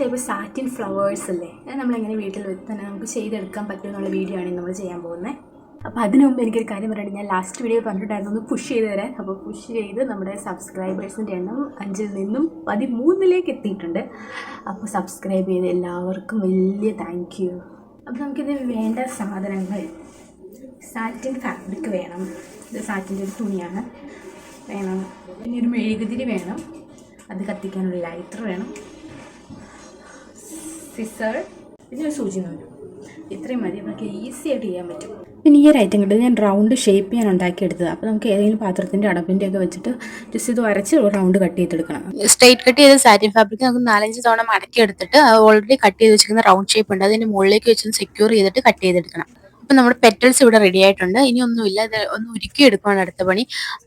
Type satin flowers അല്ലേ നമ്മളെങ്ങനെ വീട്ടിൽ വെച്ച് തന്നെ നമുക്ക് ചെയ്തെടുക്കാൻ പറ്റും എന്നുള്ള വീഡിയോ ആണ് നമ്മൾ ചെയ്യാൻ പോകുന്നത് അപ്പോൾ അതിനു മുമ്പ് എനിക്കൊരു കാര്യം പറയാണ്ട് ഞാൻ ലാസ്റ്റ് വീഡിയോ പറഞ്ഞിട്ടുണ്ടായിരുന്നു ഒന്ന് പുഷ് ചെയ്ത് തരാൻ. അപ്പോൾ പുഷ് ചെയ്ത് നമ്മുടെ സബ്സ്ക്രൈബേഴ്സിന്റെ എണ്ണം അഞ്ചിൽ നിന്നും പതിമൂന്നിലേക്ക് എത്തിയിട്ടുണ്ട്. അപ്പോൾ സബ്സ്ക്രൈബ് ചെയ്ത് എല്ലാവർക്കും വലിയ താങ്ക് യു അപ്പോൾ നമുക്കിത് വേണ്ട സാധനങ്ങൾ. സാറ്റിൻ ഫാബ്രിക് വേണം. ഇത് സാറ്റിന്റെ ഒരു തുണിയാണ്. വേണം. പിന്നെ ഒരു മെഴുകുതിരി വേണം. അത് കത്തിക്കാനുള്ള ലൈറ്റർ വേണം. സിസർ പിന്നെ ഒരു സൂചി നൂൽ ഇത്രയും മതി നമുക്ക് ഈസി ആയിട്ട് ചെയ്യാൻ പറ്റും. പിന്നെ ഈ ഒരു ഐറ്റം കിട്ടും ഞാൻ റൗണ്ട് ഷേപ്പ് ഞാൻ ഉണ്ടാക്കിയെടുത്തത്. അപ്പോൾ നമുക്ക് ഏതെങ്കിലും പാത്രത്തിന്റെ അടപ്പിന്റെ ഒക്കെ വെച്ചിട്ട് ജസ്റ്റ് ഇത് വരച്ച് റൗണ്ട് കട്ട് ചെയ്തെടുക്കണം. സ്ട്രൈറ്റ് കട്ട് ചെയ്ത സാറ്റിൻ ഫാബ്രിക് നമുക്ക് നാലഞ്ച് തവണ മടക്കി എടുത്തിട്ട് ഓൾറെഡി കട്ട് ചെയ്ത് വെച്ചിരിക്കുന്ന റൗണ്ട് ഷേപ്പ് ഉണ്ട്. അതിന്റെ മുകളിലേക്ക് വെച്ച് സെക്യൂർ ചെയ്തിട്ട് കട്ട് ചെയ്തെടുക്കണം. അപ്പൊ നമ്മുടെ പെറ്റൽസ് ഇവിടെ റെഡി ആയിട്ടുണ്ട്. ഇനി ഒന്നുമില്ല. ഇത് ഒന്ന് ഉരുക്കി എടുക്കുകയാണ് അടുത്ത പണി.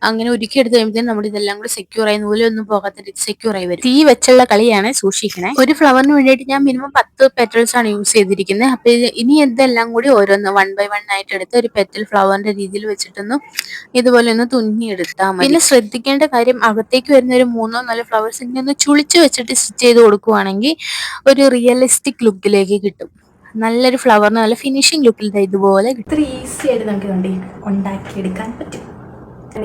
അങ്ങനെ ഉരുക്കി എടുത്ത് കഴിയുമ്പോഴത്തേക്കും നമ്മുടെ ഇതെല്ലാം കൂടി സെക്യൂർ ആയി നൂലൊന്നും പോകാത്ത സെക്യൂർ ആയി വരും. തീ വെച്ചുള്ള കളിയാണ് സൂക്ഷിക്കണേ. ഒരു ഫ്ലവറിന് വേണ്ടിയിട്ട് ഞാൻ മിനിമം പത്ത് പെറ്റൽസ് ആണ് യൂസ് ചെയ്തിരിക്കുന്നത് അപ്പൊ ഇനി ഇതെല്ലാം കൂടി ഓരോന്ന് വൺ ബൈ വൺ ആയിട്ട് എടുത്ത് ഒരു പെറ്റൽ ഫ്ലവറിന്റെ രീതിയിൽ വെച്ചിട്ടൊന്ന് ഇതുപോലെ ഒന്ന് തുന്നി എടുത്താൽ മതി. പിന്നെ ശ്രദ്ധിക്കേണ്ട കാര്യം അകത്തേക്ക് വരുന്ന ഒരു മൂന്നോ നാലോ ഫ്ലവേഴ്സ് ഇങ്ങനെ ഒന്ന് ചുളിച്ച് വെച്ചിട്ട് സ്റ്റിച്ച് ചെയ്ത് കൊടുക്കുവാണെങ്കിൽ ഒരു റിയലിസ്റ്റിക് ലുക്കിലേക്ക് കിട്ടും. നല്ലൊരു ഫ്ലവറിന് നല്ല ഫിനിഷിങ് ലുക്കിൽ ഇതുപോലെ ഇത്ര ഈസി ആയിട്ട് നമുക്ക് വേണ്ടി ഉണ്ടാക്കിയെടുക്കാൻ പറ്റും.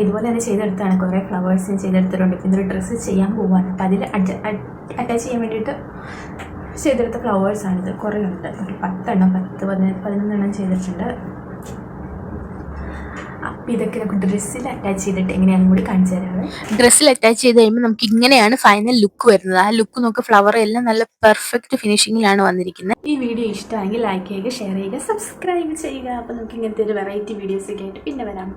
ഇതുപോലെ തന്നെ ചെയ്തെടുത്താണ് കുറേ ഫ്ലവേഴ്സ് ഞാൻ ചെയ്തെടുത്തിട്ടുണ്ട്. ഇപ്പം ഇതൊരു ഡ്രസ്സ് ചെയ്യാൻ പോവാണ്. അപ്പം അതിൽ അറ്റാച്ച് ചെയ്യാൻ വേണ്ടിയിട്ട് ചെയ്തെടുത്ത ഫ്ലവേഴ്സാണിത് കുറേ ഉണ്ട്. ഒരു പത്തെണ്ണം പത്ത് പതിനൊന്ന് പതിനൊന്നെണ്ണം ചെയ്തിട്ടുണ്ട്. അപ്പം ഇതൊക്കെ നമുക്ക് ഡ്രസ്സിൽ അറ്റാച്ച് ചെയ്തിട്ട് എങ്ങനെയാണ് കൂടി കാണിച്ചു തരാറ് ഡ്രസ്സിൽ അറ്റാച്ച് ചെയ്ത് കഴിയുമ്പോൾ നമുക്ക് ഇങ്ങനെയാണ് ഫൈനൽ ലുക്ക് വരുന്നത്. ആ ലുക്ക് നോക്ക് ഫ്ലവർ എല്ലാം നല്ല പെർഫെക്റ്റ് ഫിനിഷിങ്ങിലാണ് വന്നിരിക്കുന്നത്. ഈ വീഡിയോ ഇഷ്ടമായെങ്കിൽ ലൈക്ക് ചെയ്യുക ഷെയർ ചെയ്യുക സബ്സ്ക്രൈബ് ചെയ്യുക. അപ്പോൾ നമുക്ക് ഇങ്ങനത്തെ ഒരു വെറൈറ്റി വീഡിയോസൊക്കെ ആയിട്ട് പിന്നെ വരാം.